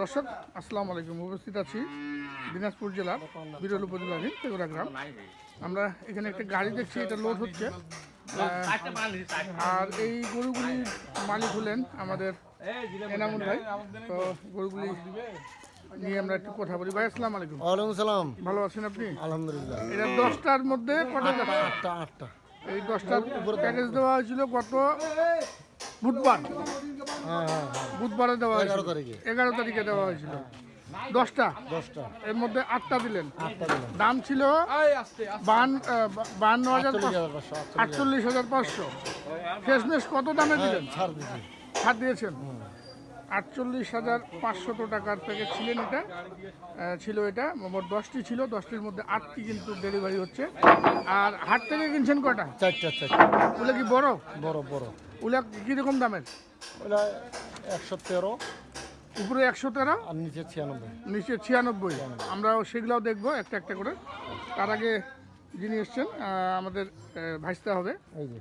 দর্শক আসসালামু আলাইকুম। উপস্থিত আছি দিনাজপুর জেলার বিরল উপজেলাধীন তেগুড়া গ্রাম। আমরা এখানে একটা গাড়ি দেখছি এটা লোড হচ্ছে। আর এই গরুগুলির মালিক হলেন আমাদের এনামুল ভাই। তো গরুগুলি নিয়ে আমরা একটু কথা বলি। ভাই আসসালামু আলাইকুম। ওয়ালাইকুম সালাম। ভালো আছেন আপনি? আলহামদুলিল্লাহ। এটা দশটার মধ্যে কটা আটটা আটটা। এই দশটার প্যাকেজ দেওয়া হয়েছিল গত বুধবার। বুধবারে দেওয়া হয়েছিল। এগারো তারিখে। এগারো তারিখে দেওয়া হয়েছিল। দশটা? দশটা। এর মধ্যে আটটা দিলেন। দাম ছিল বান বান্ন হাজার আটচল্লিশ হাজার। পাঁচশো। শেষমেশ কত দামে দিলেন? ছাড় দিয়েছেন? আটচল্লিশ হাজার পাঁচশত টাকার প্যাকেজ ছিলেন এটা ছিল এটা মোট দশটি ছিল দশটির মধ্যে আটটি কিন্তু ডেলিভারি হচ্ছে। আর হাট থেকে কিনছেন কটা? চারটা চারটা। ওগুলো কি বড়? বড় বড়। ওগুলা কীরকম দামের? ওটা একশো তেরো। উপরে একশো তেরো? আর নিচে ছিয়ানব্বই। নিচে ছিয়ানব্বই। আমরাও সেগুলাও দেখব একটা একটা করে। তার আগে যিনি এসছেন আমাদের ভাইস্তা হবে। এই যে।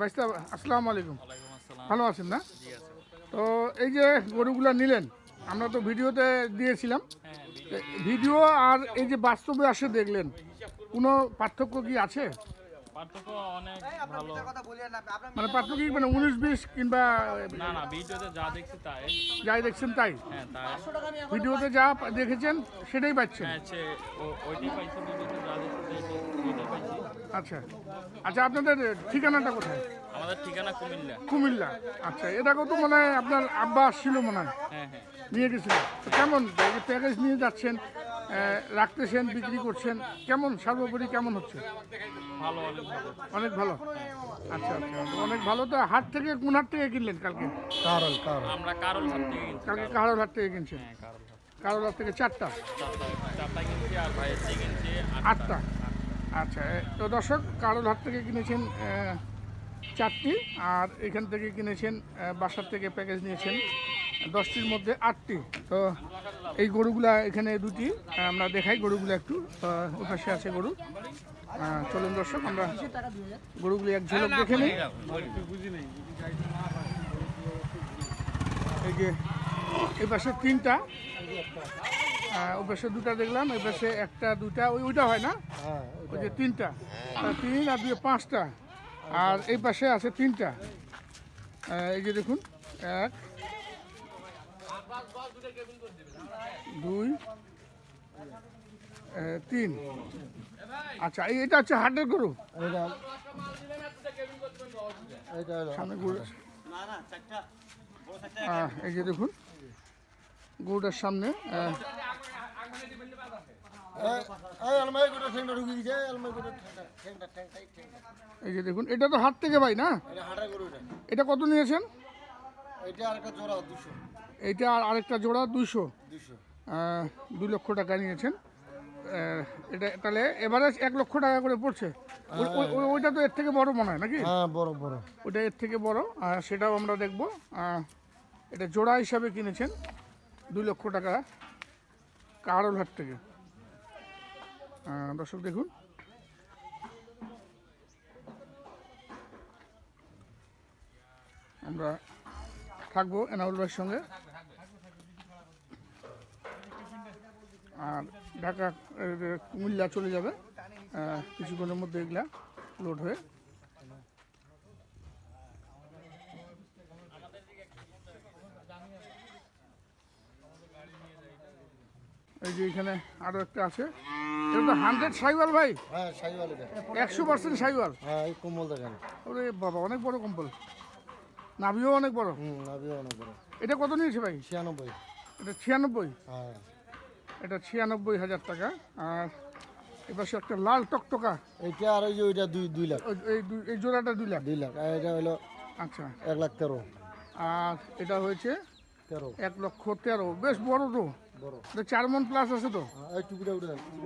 ভাইস্তা আসসালামু আলাইকুম। ভালো আছেন না? তো এই যে গরুগুলা নিলেন আমরা তো ভিডিওতে দিয়েছিলাম। ভিডিও। আর এই যে বাস্তবে আসে দেখলেন কোনো পার্থক্য কি আছে? পার্থক্য অনেক ভালো। মানে পার্থক্য কি মানে উনিশ বিশ কিংবা না না ভিডিওতে যা দেখছি তাই। যাই দেখছেন হ্যাঁ তাই। ভিডিওতে যা দেখেছেন সেটাই পাচ্ছেন। আচ্ছা। আচ্ছা আপনাদের ঠিকানাটা কোথায়? আমাদের ঠিকানা কুমিল্লা। কুমিল্লা। আচ্ছা এটাকেও তো মনে হয় আপনার আব্বা ছিল মনে হয়। হ্যাঁ হ্যাঁ। নিয়ে গেছিল। তো কেমন প্যাকেজ নিয়ে যাচ্ছেন রাখতেছেন বিক্রি করছেন কেমন? সর্বোপরি কেমন হচ্ছে? ভালো অনেক ভালো। আচ্ছা আচ্ছা অনেক ভালো তো। হাট থেকে কোন হাট থেকে কিনলেন কালকে? কারল কারল। আমরা কারোর হাত থেকে কালকে কাহারোর হাট থেকে কিনছেন? হ্যাঁ কারোর হাত হাট থেকে চারটা? চারটা চারটা কিনছি আর ভাইয়ের থেকে কিনছি আটটা। আচ্ছা তো দর্শক কারোর হাট থেকে কিনেছেন চারটি আর এখান থেকে কিনেছেন বাসার থেকে প্যাকেজ নিয়েছেন দশটির মধ্যে আটটি। তো এই গরুগুলা এখানে দুটি আমরা দেখাই গরুগুলো একটু আহ, ওই পাশে আছে গরু। চলুন দর্শক আমরা গরুগুলি এক ঝলক দেখে নিই। এই যে এই পাশে তিনটা। আহ, ওই পাশে দুটা দেখলাম এই পাশে একটা দুটা ওই ওইটা হয় না? হ্যাঁ ওই যে তিনটা। তিন আর দুই পাঁচটা। আর এই পাশে আছে তিনটা। এই যে দেখুন এক দুই তিন। আচ্ছা এই এটা হচ্ছে হাটের গরু? এটা এটা হলো। সামনে গরু এই যে দেখুন গরুটার সামনে এই- যে দেখুন এটা তো হাট থেকে ভাই না? এটা কত নিয়েছেন? এটা আর আরেকটা জোড়া দুশো। দুই লক্ষ টাকা নিয়েছেন। এটা তাহলে এভারেজ এক লক্ষ টাকা করে পড়ছে। ওই- ওই- ওই- ওইটা তো এর থেকে বড় মনে হয় নাকি? হ্যাঁ বড় বড়। ওটা এর থেকে বড় আর সেটাও আমরা দেখব। এটা জোড়া হিসাবে কিনেছেন। দুই লক্ষ টাকা কারল হাট থেকে। দর্শক দেখুন। আমরা থাকব এনাউল ভাইয়ের সঙ্গে। আর ঢাকা কুমিল্লা চলে যাবে। কিছুক্ষণের মধ্যে এগুলা লোড হয়ে এই যে এখানে আরও একটা আছে। এটা তো হান্ড্রেড সাইওয়াল ভাই। হ্যাঁ সাইওয়াল এটা। একশো পার্সেন্ট সাইওয়াল। হ্যাঁ এই কোমল দেখেন। ওরে বাবা অনেক বড় কম্বল। নাভিও অনেক বড়। হুম নাভিও অনেক বড়। এটা কত নিয়েছে ভাই? ছিয়ানব্বই। এটা ছিয়ানব্বই? হ্যাঁ। এটা ছিয়ানব্বই হাজার টাকা। আর এবার একটা লাল টকটকা। এইটা আর ওই যে ওইটা দুই দুই লাখ। এই দুই- এই জোড়াটা দুই লাখ। দুই লাখ। আর এটা হলো আচ্ছা। এক লাখ তেরো। আর এটা হয়েছে তেরো। এক লক্ষ তেরো। বেশ বড় তো। বড়। এটা চার মন প্লাস আছে তো?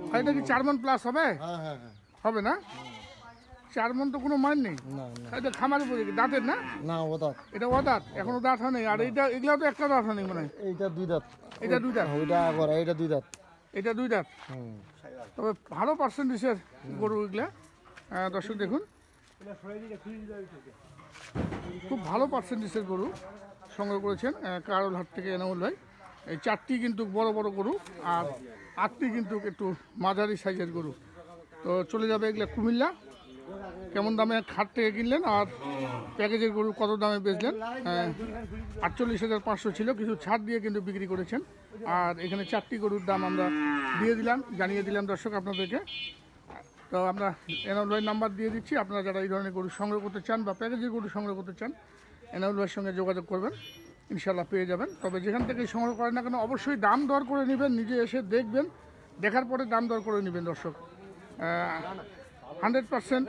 হ্যাঁ, এটা কি চার মন প্লাস হবে? হ্যাঁ হ্যাঁ হবে না? চার মন তো কোনো মান নেই। এটা খামারে পড়ে কি দাঁতের না? না ও দাঁত। এটা ও দাঁত এখনও দাঁত হয় নাই। আর এইটা এগুলাও তো একটা দাঁত হয় নাই মনে এইটা দুই দাঁত। এটা দুই দাঁত? ওইটা আবার এইটা দুই দাঁত। এটা দুই দাঁত? তবে ভালো পার্সেন্টেজের গরু এগুলা। দর্শক দেখুন। খুব ভালো পার্সেন্টেজের গরু সংগ্রহ করেছেন কারোল হাট থেকে এনামুল ভাই। এই চারটি কিন্তু বড় বড় গরু আর আটটি কিন্তু একটু মাঝারি সাইজের গরু। তো চলে যাবে এগুলো কুমিল্লা। কেমন দামে খাট থেকে কিনলেন আর প্যাকেজের গরু কত দামে বেচলেন? আটচল্লিশ হাজার পাঁচশো ছিল, কিছু ছাড় দিয়ে কিন্তু বিক্রি করেছেন। আর এখানে চারটি গরুর দাম আমরা দিয়ে দিলাম, জানিয়ে দিলাম দর্শক আপনাদেরকে। তো আমরা এনাউল ভাইয়ের নাম্বার দিয়ে দিচ্ছি, আপনারা যারা এই ধরনের গরু সংগ্রহ করতে চান বা প্যাকেজের গরু সংগ্রহ করতে চান, এনাউল ভাইয়ের সঙ্গে যোগাযোগ করবেন। ইনশাল্লাহ পেয়ে যাবেন। তবে যেখান থেকে সংগ্রহ করেন না কেন অবশ্যই দাম দর করে নেবেন নিজে এসে দেখবেন। দেখার পরে দাম দর করে নেবেন দর্শক। হান্ড্রেড পার্সেন্ট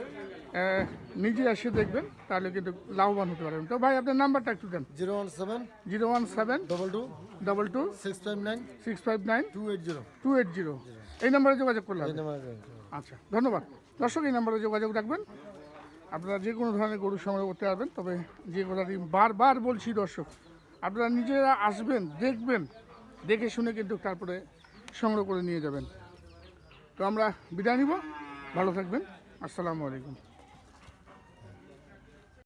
নিজে এসে দেখবেন তাহলে কিন্তু লাভবান হতে পারবেন। তো ভাই আপনার নাম্বারটা একটু দেন। Zero one seven zero one seven double two double two six five nine six five nine two eight zero two eight zero এই নাম্বারে যোগাযোগ করলে হবে। এই নাম্বারে আচ্ছা ধন্যবাদ। দর্শক এই নাম্বারে যোগাযোগ রাখবেন। আপনারা যে কোনো ধরনের গরু সংগ্রহ করতে পারবেন তবে যে কথাটি বারবার বলছি দর্শক আপনারা নিজেরা আসবেন, দেখবেন, দেখে শুনে কিন্তু তারপরে সংগ্রহ করে নিয়ে যাবেন। তো আমরা বিদায় নিব, ভালো থাকবেন, আসসালামু আলাইকুম।